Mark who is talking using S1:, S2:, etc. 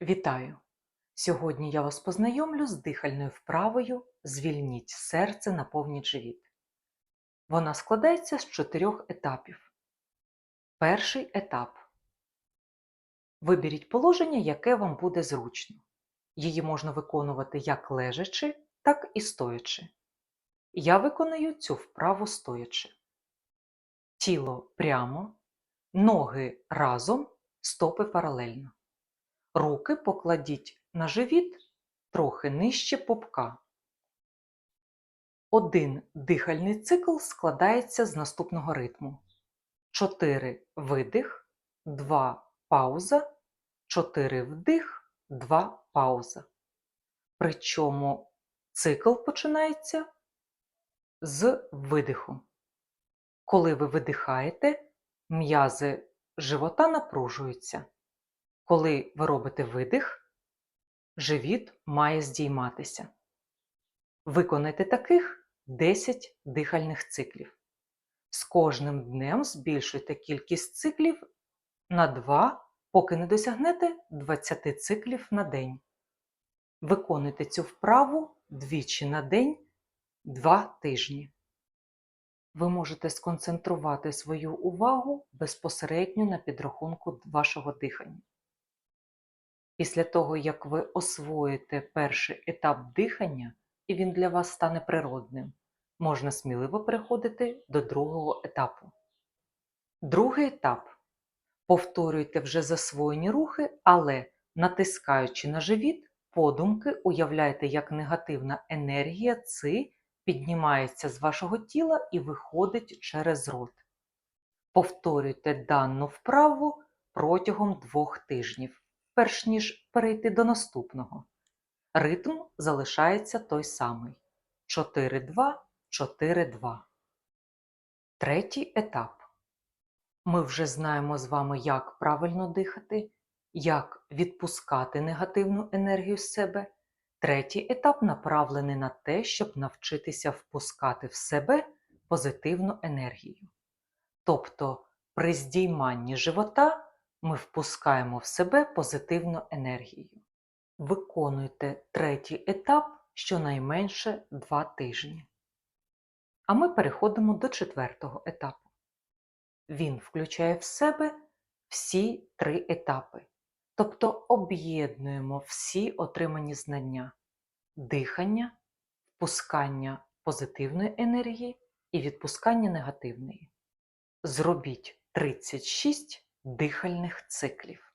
S1: Вітаю! Сьогодні я вас познайомлю з дихальною вправою Звільніть серце, наповніть живіт. Вона складається з чотирьох етапів. Перший етап. Виберіть положення, яке вам буде зручно. Її можна виконувати як лежачи, так і стоячи. Я виконую цю вправу стоячи. Тіло прямо, ноги разом, стопи паралельно. Руки покладіть на живіт трохи нижче попка. Один дихальний цикл складається з наступного ритму: 4 видих, 2 пауза, 4 вдих, 2 пауза. Причому цикл починається з видиху. Коли ви видихаєте, м'язи живота напружуються. Коли ви робите видих, живіт має здійматися. Виконайте таких 10 дихальних циклів. З кожним днем збільшуйте кількість циклів на 2, поки не досягнете 20 циклів на день. Виконуйте цю вправу двічі на день 2 тижні. Ви можете сконцентрувати свою увагу безпосередньо на підрахунку вашого дихання. Після того, як ви освоїте перший етап дихання, і він для вас стане природним, можна сміливо переходити до другого етапу. Другий етап. Повторюйте вже засвоєні рухи, але натискаючи на живіт, подумки уявляйте, як негативна енергія ци піднімається з вашого тіла і виходить через рот. Повторюйте дану вправу протягом двох тижнів перш ніж перейти до наступного. Ритм залишається той самий 4-2, 4-2. Третій етап. Ми вже знаємо з вами, як правильно дихати, як відпускати негативну енергію з себе. Третій етап направлений на те, щоб навчитися впускати в себе позитивну енергію. Тобто при здійманні живота ми впускаємо в себе позитивну енергію. Виконуйте третій етап щонайменше 2 тижні. А ми переходимо до четвертого етапу. Він включає в себе всі три етапи, тобто об'єднуємо всі отримані знання, дихання, впускання позитивної енергії і відпускання негативної. Зробіть 36 дихальних циклів.